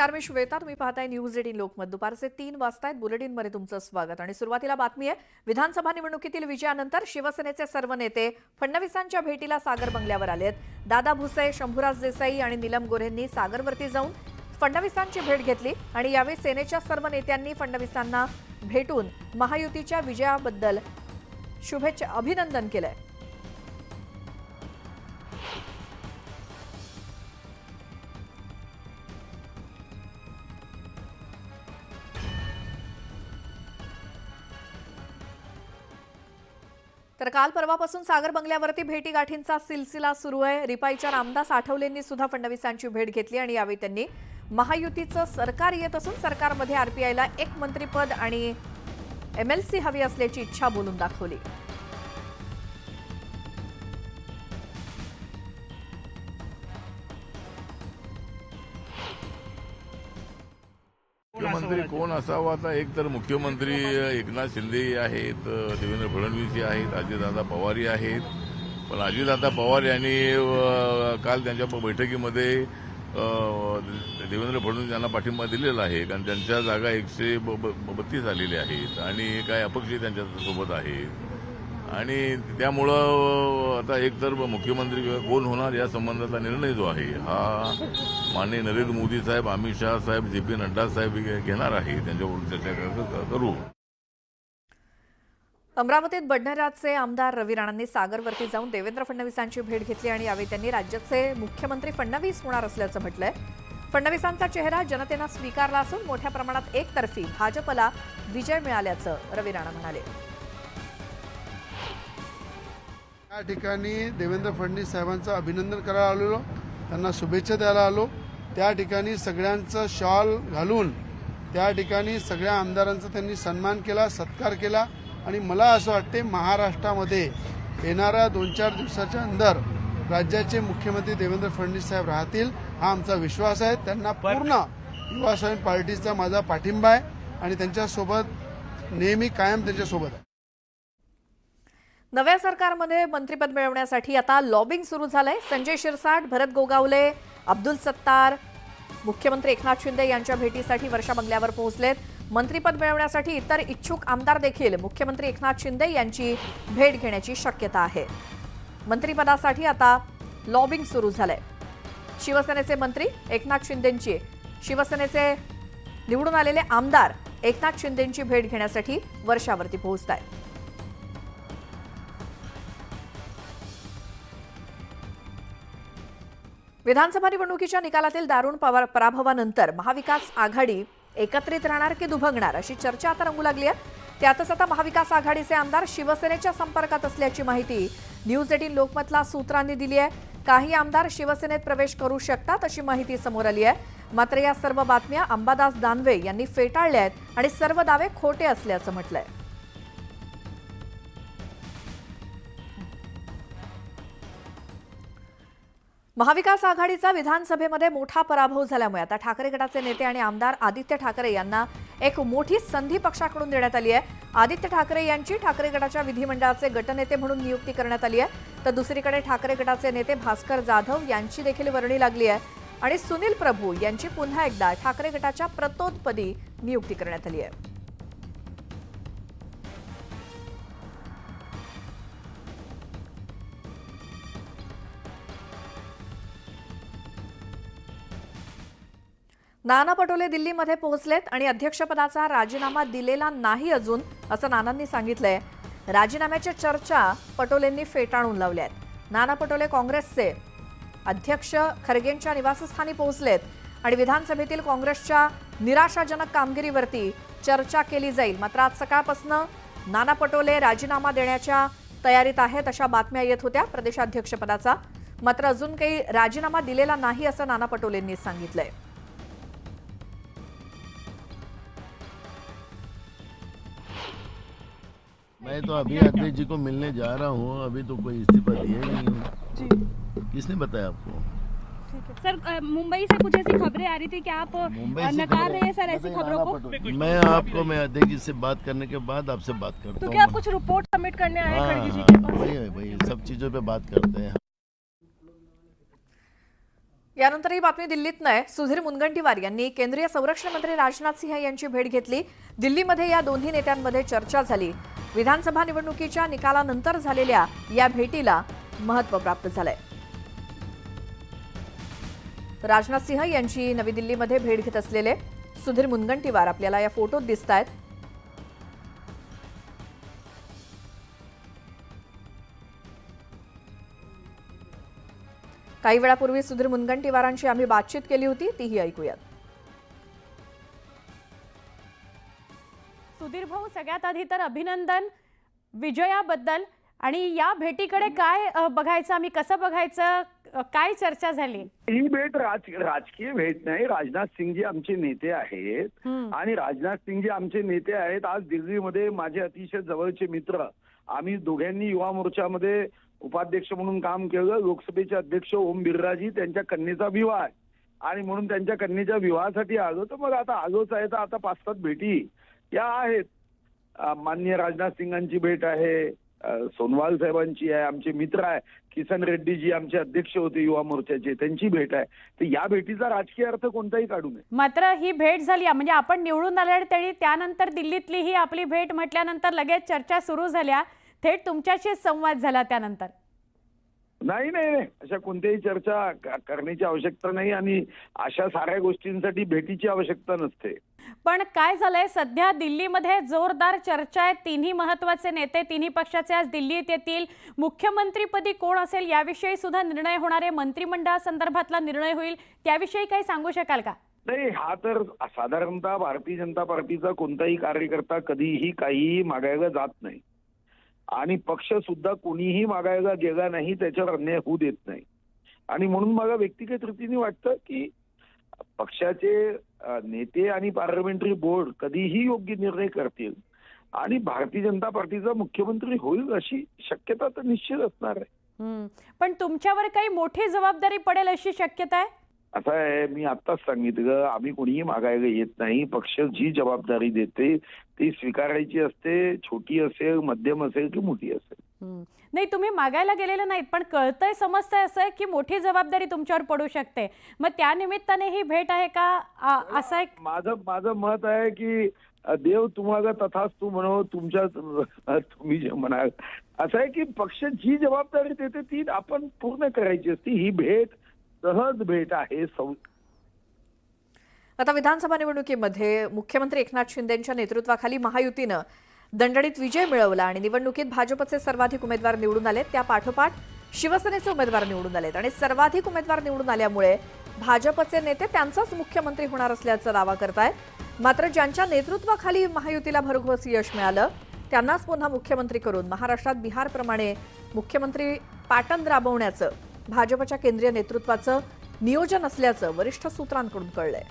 नमस्कार मी श्वेता. तुम्ही पाहताय न्यूज एटीन लोकमत. दुपारचे तीन वाजतायत. बुलेटिनमध्ये तुमचं स्वागत. आणि सुरुवातीला बातमी आहे. विधानसभा निवडणुकीतील विजयानंतर शिवसेनेचे सर्व नेते फडणवीसांच्या भेटीला सागर बंगल्यावर आलेत. दादा भुसे शंभूराज देसाई आणि नीलम गोऱ्हेंनी सागरवरती जाऊन फडणवीसांची भेट घेतली आणि यावेळी सेनेच्या सर्व नेत्यांनी फडणवीसांना भेटून महायुतीच्या विजयाबद्दल शुभेच्छा अभिनंदन केलंय. तर काल परवापासून सागर बंगल्यावरती भेटीगाठींचा सिलसिला सुरू आहे. रिपाईच्या रामदास आठवलेंनी सुद्धा फडणवीसांची भेट घेतली आणि यावेळी त्यांनी महायुतीचं सरकार येत असून सरकारमध्ये आरपीआयला एक मंत्रीपद आणि एमएलसी हवी असल्याची इच्छा बोलून दाखवली. मुख्यमंत्री कोण असावा? आता एक तर मुख्यमंत्री एकनाथ शिंदे आहेत देवेंद्र फडणवीस आहेत अजितदादा पवारही आहेत. पण अजितदादा पवार यांनी काल त्यांच्या बैठकीमध्ये देवेंद्र फडणवीस यांना पाठिंबा दिलेला आहे. कारण त्यांच्या जागा एकशे बत्तीस आलेल्या आहेत. आणि काय अपक्ष त्यांच्यासोबत आहेत. आणि त्यामुळं आता एक तर मुख्यमंत्री कोण होणार या संबंधातला निर्णय जो आहे हा माननीय नरेंद्र मोदी साहेब अमित शहा साहेब जे पी नड्डा साहेब घेणार आहे त्यांच्याबरोबर चर्चा करू. अमरावतीत बडनेराचे आमदार रवी राणांनी सागरवरती जाऊन देवेंद्र फडणवीसांची भेट घेतली आणि यावेळी त्यांनी राज्याचे मुख्यमंत्री फडणवीस होणार असल्याचं म्हटलंय. फडणवीसांचा चेहरा जनतेनं स्वीकारला असून मोठ्या प्रमाणात एकतर्फी भाजपला विजय मिळाल्याचं रवी राणा म्हणाले. या ठिकाणी देवेंद्र फडणवीस साहेबांचं अभिनंदन करायला आलेलो. त्यांना शुभेच्छा द्यायला आलो. त्या ठिकाणी सगळ्यांचं शॉल घालून त्या ठिकाणी सगळ्या आमदारांचा त्यांनी सन्मान केला सत्कार केला. आणि मला असं वाटते महाराष्ट्रामध्ये येणाऱ्या दोन चार दिवसाच्या अंदर राज्याचे मुख्यमंत्री देवेंद्र फडणवीस साहेब राहतील हा आमचा विश्वास आहे. त्यांना पूर्ण युवा स्वाभिमान पार्टीचा माझा पाठिंबा आहे. आणि त्यांच्यासोबत नेहमी कायम त्यांच्यासोबत आहे. नव्या सरकारमध्ये मंत्रिपद मिळवण्यासाठी आता लॉबिंग सुरू झालंय. संजय शिरसाट भरत गोगावले अब्दुल सत्तार मुख्यमंत्री एकनाथ शिंदे यांच्या भेटीसाठी वर्षा बंगल्यावर पोहोचलेत. मंत्रिपद मिळवण्यासाठी इतर इच्छुक आमदार देखील मुख्यमंत्री एकनाथ शिंदे यांची भेट घेण्याची शक्यता आहे. मंत्रिपदासाठी आता लॉबिंग सुरू झालंय. शिवसेनेचे मंत्री एकनाथ शिंदेंची शिवसेनेचे निवडून आलेले आमदार एकनाथ शिंदेंची भेट घेण्यासाठी वर्षावरती पोहोचत आहेत विधानसभा निवडणुकीच्या निकालातील दारुण पराभवानंतर महाविकास आघाडी एकत्रित राहणार की दुभंगणार अशी चर्चा आता रंगू लागली आहे. त्यातच आता महाविकास आघाडीचे आमदार शिवसेनेच्या संपर्कात असल्याची माहिती न्यूज एटीन लोकमतला सूत्रांनी दिली आहे. काही आमदार शिवसेनेत प्रवेश करू शकतात अशी माहिती समोर आली आहे. मात्र या सर्व बातम्या अंबादास दानवे यांनी फेटाळल्या आहेत आणि सर्व दावे खोटे असल्याचं म्हटलंय. महाविकास आघाडीचा विधानसभेमध्ये मोठा पराभव झाल्यामुळे आता ठाकरे गटाचे नेते आणि आमदार आदित्य ठाकरे यांना एक मोठी संधी पक्षाकडून देण्यात आली आहे. आदित्य ठाकरे यांची ठाकरे गटाच्या विधिमंडळाचे गटनेते म्हणून नियुक्ती करण्यात आली आहे. तर दुसरीकडे ठाकरे गटाचे नेते भास्कर जाधव यांची देखील वर्णी लागली आहे. आणि सुनील प्रभू यांची पुन्हा एकदा ठाकरे गटाच्या प्रतोदपदी नियुक्ती करण्यात आली आहे. नाना पटोले दिल्लीमध्ये पोहोचलेत आणि अध्यक्षपदाचा राजीनामा दिलेला नाही अजून असं नानांनी सांगितलंय. राजीनाम्याच्या चर्चा पटोलेंनी फेटाळून लावल्या आहेत नाना पटोले काँग्रेसचे अध्यक्ष खरगेंच्या निवासस्थानी पोहोचलेत आणि विधानसभेतील काँग्रेसच्या निराशाजनक कामगिरीवरती चर्चा केली जाईल. मात्र आज सकाळपासून नाना पटोले राजीनामा देण्याच्या तयारीत आहेत अशा बातम्या येत होत्या प्रदेशाध्यक्षपदाचा. मात्र अजून काही राजीनामा दिलेला नाही असं नाना पटोलेंनी सांगितलंय. मैं तो अभी अध्यक्ष जी को मिलने जा रहा हूँ अभी तो कोई इस्तीफा दिया ही नहीं। हूँ किसने बताया आपको? सर मुंबई से कुछ ऐसी खबरें आ रही थी कि आप नकार रहे हैं सर ऐसी खबरों को? मैं आपको मैं अध्यक्ष जी से बात करने के बाद आपसे बात करता हूँ तो हूँ। क्या आप कुछ रिपोर्ट सबमिट करने आए हाँ, जी हाँ, वही है वही सब चीज़ों पे बात करते हैं। यानंतर ही बातमी दिल्लीत नाही सुधीर मुनगंटीवार यांनी केंद्रीय संरक्षण मंत्री राजनाथ सिंह यांची भेट घेतली. दिल्लीमध्ये या दोन्ही नेत्यांमध्ये चर्चा झाली. विधानसभा निवडणुकीच्या निकालानंतर झालेल्या या भेटीला महत्त्व प्राप्त झालंय. राजनाथ सिंह यांची नवी दिल्लीमध्ये भेट घेत असलेले सुधीर मुनगंटीवार आपल्याला या फोटोत दिसत आहेत काही वेळापूर्वी सुधीर मुनगंटीवारांशी आम्ही बातचीत केली होती तीही ऐकूयात. सुधीर भाऊ सगळ्यात आधी तर अभिनंदन विजयाबद्दल. आणि या भेटीकडे काय बघायचं आम्ही कसं बघायचं काय चर्चा झाली? ही भेट राज राजकीय भेट नाही. राजनाथ सिंगजी आमचे नेते आहेत. आणि राजनाथ सिंगजी आमचे नेते आहेत. आज दिल्लीमध्ये माझे अतिशय जवळचे मित्र. आम्ही दोघांनी युवा मोर्चामध्ये उपाध्यक्ष म्हणून काम केलं लोकसभेचे अध्यक्ष ओम बिर्लाजी त्यांच्या कन्येचा विवाह आहे. आणि म्हणून त्यांच्या कन्येच्या विवाहासाठी आलो तर मग आता आलोच आहे तर आता पाच सात भेटी या आहेत. मान्य माननीय राजनाथ सिंगांची भेट आहे सोनवाल साहेबांची आहे आमचे मित्र आहे किसन रेड्डीजी आमचे अध्यक्ष होते युवा मोर्चाचे त्यांची भेट आहे. तर या भेटीचा राजकीय अर्थ कोणताही काढू नये. मात्र ही भेट झाली म्हणजे आपण निवडून आल्या त्यानंतर दिल्लीतली ही आपली भेट म्हटल्यानंतर लगेच चर्चा सुरू झाल्या. थेट तुमच्याशी संवाद झाला त्यानंतर. नाही नाही नाही. अशा कोणत्याही चर्चा करण्याची आवश्यकता नाही आणि अशा साऱ्या गोष्टींसाठी भेटीची आवश्यकता नसते. पण काय झालंय? सध्या दिल्लीमध्ये जोरदार चर्चा आहे. तिन्ही महत्त्वाचे नेते तिन्ही पक्षाचे आज दिल्लीत येतील. मुख्यमंत्रीपदी कोण असेल याविषयी सुद्धा निर्णय होणार आहे. मंत्रिमंडळासंदर्भातला निर्णय होईल. त्याविषयी काही सांगू शकाल का? नाही हा तर साधारणतः भारतीय जनता पार्टीचा कोणताही कार्यकर्ता कधीही काहीही मागायला जात नाही. आणि पक्ष सुद्धा कोणीही मागायला गेला नाही त्याच्यावर अन्याय होऊ देत नाही. आणि म्हणून मला व्यक्तिगत रीतीने वाटतं की पक्षाचे नेते आणि पार्लमेंटरी बोर्ड कधीही योग्य निर्णय करतील. आणि भारतीय जनता पार्टीचा मुख्यमंत्री होईल अशी शक्यता तर निश्चित असणार आहे. पण तुमच्यावर काही मोठी जबाबदारी पडेल अशी शक्यता आहे? असं आहे मी आत्ताच सांगितलं आम्ही कोणीही मागायला येत नाही. पक्ष जी जबाबदारी देते ती स्वीकारायची असते छोटी असेल मध्यम असेल की मोठी असेल. नाही तुम्ही मागायला गेलेले नाहीत पण कळतंय समजतंय असं आहे की मोठी जबाबदारी तुमच्यावर पडू शकते. मग त्या निमित्ताने ही भेट आहे का? असा एक माझं माझं मत आहे की देव तुम्हाला तथाच तू म्हणो तुमच्या तुम्ही जे म्हणाल. असं आहे की पक्ष जी जबाबदारी देते ती आपण पूर्ण करायची असते. ही भेट सहज भेट आहे सौ आता विधानसभा निवडणुकीमध्ये मुख्यमंत्री एकनाथ शिंदेच्या नेतृत्वाखाली महायुतीनं दणदणीत विजय मिळवला आणि निवडणुकीत भाजपचे सर्वाधिक उमेदवार निवडून आलेत. त्या पाठोपाठ शिवसेनेचे उमेदवार निवडून आलेत आणि सर्वाधिक उमेदवार निवडून आल्यामुळे भाजपचे नेते त्यांचाच मुख्यमंत्री होणार असल्याचा दावा करतायत. मात्र ज्यांच्या नेतृत्वाखाली महायुतीला भरघोस यश मिळालं त्यांनाच पुन्हा मुख्यमंत्री करून महाराष्ट्रात बिहारप्रमाणे मुख्यमंत्री पाटण राबवण्याचं भाजपच्या केंद्रीय नेतृत्वाचं नियोजन असल्याचं वरिष्ठ सूत्रांकडून कळलंय.